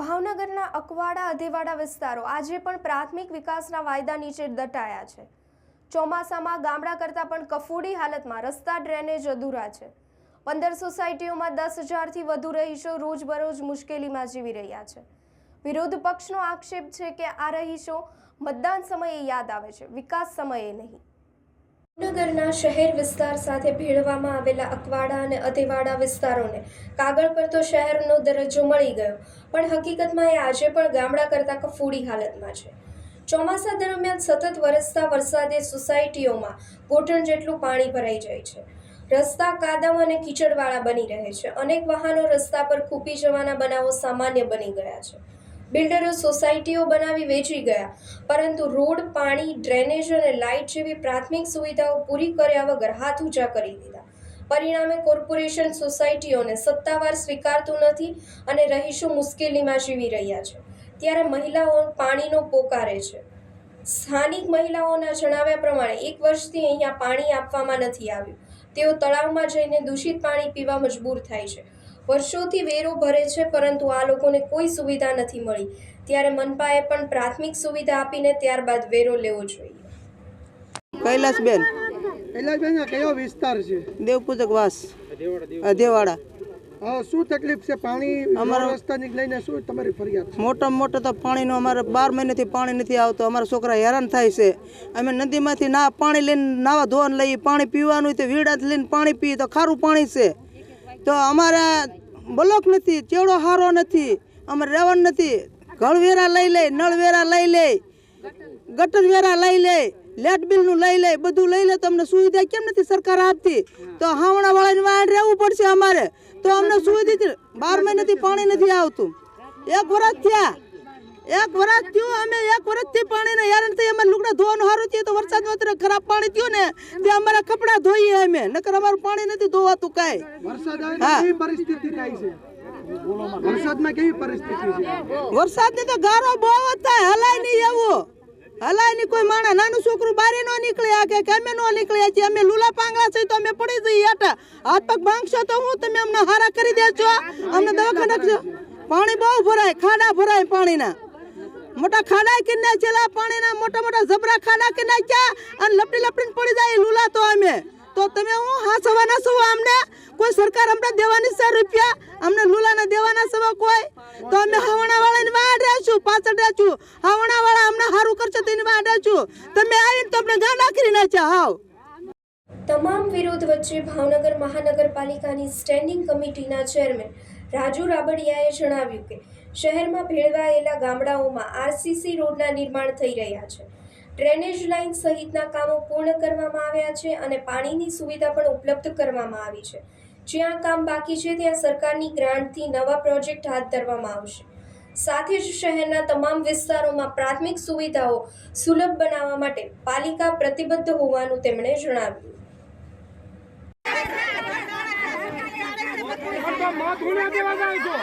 ભાવનગરના અકવાડા અધેવાડા વિસ્તારો આજે પણ પ્રાથમિક વિકાસના વાયદા નીચે દટાયા છે. ચોમાસામાં ગામડા કરતાં પણ કફોડી હાલતમાં રસ્તા ડ્રેનેજ અધૂરા છે. પંદર સોસાયટીઓમાં દસ હજારથી વધુ રહીશો રોજબરોજ મુશ્કેલીમાં જીવી રહ્યા છે. વિરોધ પક્ષનો આક્ષેપ છે કે આ રહીશો મતદાન સમયે યાદ આવે છે, વિકાસ સમયે નહીં. ભાવનગરના શહેર વિસ્તાર સાથે ભેળવામાં આવેલા અકવાડા અને અધેવાડા વિસ્તારોને કાગળ પર તો શહેરનો દરજ્જો મળી ગયો, પણ હકીકતમાં એ આજે પણ ગામડા કરતાં કફોડી હાલતમાં છે. ચોમાસા દરમિયાન સતત વરસતા વરસાદે સોસાયટીઓમાં ઘૂંટણ જેટલું પાણી ભરાઈ જાય છે. રસ્તા કાદવ અને કીચડવાળા બની રહે છે. અનેક વાહનો રસ્તા પર ખૂપી જવાના બનાવો સામાન્ય બની ગયા છે. બિલ્ડરો સોસાયટીઓ બનાવી વેચી ગયા. પરંતુ રોડ, પાણી, ડ્રેનેજ અને લાઇટ જેવી પ્રાથમિક સુવિધાઓ પૂરી કર્યા વગર હાથ ઊંચા કરી દીધા. પરિણામે કોર્પોરેશન સોસાયટીઓને સત્તાવાર સ્વીકારતું નથી અને રહીશો મુશ્કેલીમાં જીવી રહ્યા છે. ત્યારે મહિલાઓ પાણીનો પોકારે છે. સ્થાનિક મહિલાઓના જણાવ્યા પ્રમાણે એક વર્ષથી અહીંયા પાણી આપવામાં નથી આવ્યું. તેઓ તળાવમાં જઈને દૂષિત પાણી પીવા મજબૂર થાય છે. વર્ષોથી વેરો ભરે છે પરંતુ આ લોકોને કોઈ સુવિધા નથી મળી. ત્યારે મનપાએ પણ પ્રાથમિક સુવિધા આપીને ત્યારબાદ વેરો લેવો જોઈએ. કૈલાસબેન. કૈલાસબેન કયો વિસ્તાર છે? દેવપૂજક વાસ. અધેવાડા હા શું તકલીફ છે? પાણી અમારા રસ્તાની લઈને શું તમારી ફરિયાદ મોટા મોટા તો પાણીનો અમારે બાર મહિનાથી પાણી નથી આવતું. અમારા છોકરા હેરાન થાય છે. અમે નદીમાંથી ના પાણી લઈને નાવા ધોવાનું લઈએ પાણી પીવાનું તો વીડાથી લઈને પાણી પીએ તો ખારું પાણી છે. તો અમારે બ્લોક નથી ચેવડો હારો નથી અમારે રહેવાનું નથી. ઘળવેરા લઈ લે નળવેરા લઈ લે, ગટર વેરા લઈ લે લેટ બિલનું લઈ લે, બધું લઈ લે, તો અમને સુવિધા કેમ નથી સરકાર આપતી? તો હાવણા વાળાની વાડ રહેવું પડશે અમારે. તો અમને સુવિધા બાર મહિનાથી પાણી નથી આવતું. એક વરસ થયા. એક વરસ થયું, અમે એક પાણી પાણીને થઈ અમારે લુગડા ધોવાનું સારું થયું તો વરસાદમાં અત્યારે ખરાબ પાણી થયું ને તે અમારા કપડાં ધોઈએ અમે નકર અમારું પાણી નથી ધોવાતું કાંઈ. વરસાદ આવે તો પરિસ્થિતિ થાય છે. વરસાદમાં કેવી પરિસ્થિતિ છે? વરસાદની તો ગારો બહુ જ થાય હલાય નહીં એવું. હલાય નહીં કોઈ માણસ. નાનું છોકરું બારે નો નીકળે આ કે અમે નો નીકળ્યા છીએ અમે લુલા પાંગડા છે તો અમે પડી જઈએ હેઠા હાથ પગ ભાંગશો તો હું તમે અમને હારા કરી દેજો. અમને દવાખાને પાણી બહુ ભરાય ખાડા ભરાય પાણીના. મોટા ખાડા કે નાખેલા પાણીના મોટા મોટા જબરા ખાડા કે નાખ્યા અને લપટી લપટીને પડી જાય લુલા તો અમે. તો તમે હું હા સવાના સવા અમને? કોઈ સરકાર અમને દેવાની છે રૂપિયા? અમને લુલાને દેવાના સવા કોઈ? તો અમે હવણા વાળાની વાડ રહેશું પાછળ રહેશું હવણા વાળા અમને સારું કરશે તેની વાડ રહેશું તમે આવીને તો અમને ગાંડા કરી નાખ્યા, હાવ. તમામ વિરોધ વચ્ચે ભાવનગર મહાનગરપાલિકાની સ્ટેન્ડિંગ કમિટીના ચેરમેન રાજુ રાબડિયાએ જણાવ્યું કે, શહેરમાં ભેળવાયેલા ગામડાઓમાં આરસીસી રોડના નિર્માણ થઈ રહ્યા છે. ડ્રેનેજ લાઇન સહિતના કામો પૂર્ણ કરવામાં આવ્યા છે અને પાણીની સુવિધા પણ ઉપલબ્ધ કરવામાં આવી છે. જ્યાં કામ બાકી છે, ત્યાં સરકારની ગ્રાન્ટથી નવા પ્રોજેક્ટ હાથ ધરવામાં આવશે. સાથે જ શહેરના તમામ વિસ્તારોમાં પ્રાથમિક સુવિધાઓ સુલભ બનાવવા માટે પાલિકા પ્રતિબદ્ધ હોવાનું તેમણે જણાવ્યું. તો મત દેવાનો દેવા જાય મત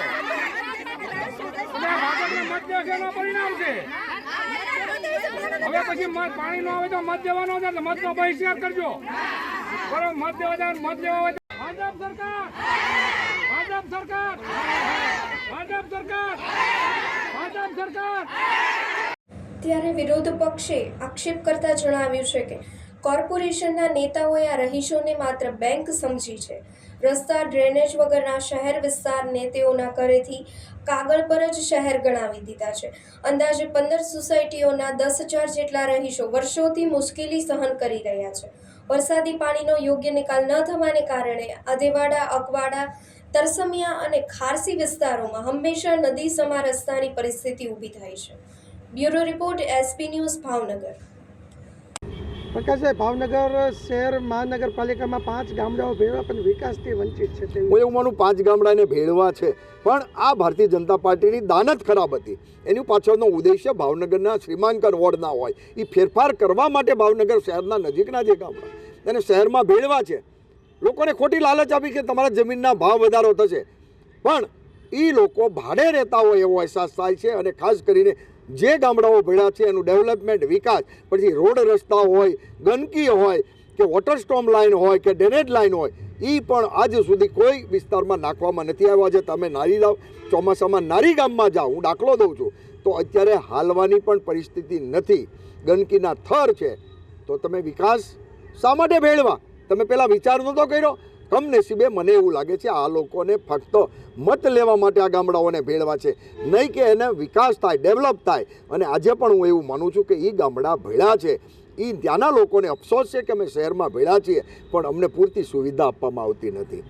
ત્યારે વિરોધ પક્ષે આક્ષેપ કરતા જણાવ્યું છે કે કોર્પોરેશનના નેતાઓએ આ રહીશોને માત્ર બેંક સમજી છે. રસ્તા ડ્રેનેજ વગરના શહેર વિસ્તારને તેઓના ઘરેથી કાગળ પર જ શહેર ગણાવી દીધા છે. અંદાજે પંદર સોસાયટીઓના દસ હજાર જેટલા રહીશો વર્ષોથી મુશ્કેલી સહન કરી રહ્યા છે. વરસાદી પાણીનો યોગ્ય નિકાલ ન થવાને કારણે અધેવાડા અકવાડા, તરસમિયા અને ખારસી વિસ્તારોમાં હંમેશા નદી સમા રસ્તાની પરિસ્થિતિ ઊભી થાય છે. Bureau report SP news Bhavnagar. Prakashbhai, Bhavnagar શહેર મહાનગરપાલિકામાં પાંચ ગામડાઓ ભેળવા પણ વિકાસથી વંચિત છે હું એવું માનું, પાંચ ગામડાને ભેળવા છે. પણ આ ભારતીય જનતા પાર્ટીની દાનત ખરાબ હતી. એની પાછળનો ઉદ્દેશ્ય ભાવનગરના શ્રીમાંકર વોર્ડના હોય. એ ફેરફાર કરવા માટે ભાવનગર શહેરના નજીકના જે ગામડા એને શહેરમાં ભેળવા છે. લોકોને ખોટી લાલચ આપી કે તમારા જમીનના ભાવ વધારો થશે. પણ એ લોકો ભાડે રહેતા હોય એવો અહેસાસ થાય છે અને ખાસ કરીને જે ગામડાઓ ભેળા છે એનું ડેવલપમેન્ટ, વિકાસ, પછી રોડ રસ્તા હોય, ગંદકી હોય, કે વોટર સ્ટોમ લાઇન હોય, કે ડ્રેનેજ લાઇન હોય એ પણ આજ સુધી કોઈ વિસ્તારમાં નાખવામાં નથી આવ્યા. છે તમે નારી જાઓ ચોમાસામાં નારી ગામમાં જાઓ, હું દાખલો દઉં છું, તો અત્યારે હાલવાની પણ પરિસ્થિતિ નથી. ગંદકીના થર છે. તો તમે વિકાસ શા માટે ભેળવા? તમે પહેલાં વિચાર નહોતો કર્યો કમનસીબે મને એવું લાગે છે આ લોકોને ફક્ત મત લેવા માટે આ ગામડાઓને ભેળવા છે. નહીં કે એને વિકાસ થાય, ડેવલપ થાય. અને આજે પણ હું એવું માનું છું કે એ ગામડા ભેળા છે. એ ત્યાંના લોકોને અફસોસ છે કે અમે શહેરમાં ભેળા છીએ, પણ અમને પૂરતી સુવિધા આપવામાં આવતી નથી.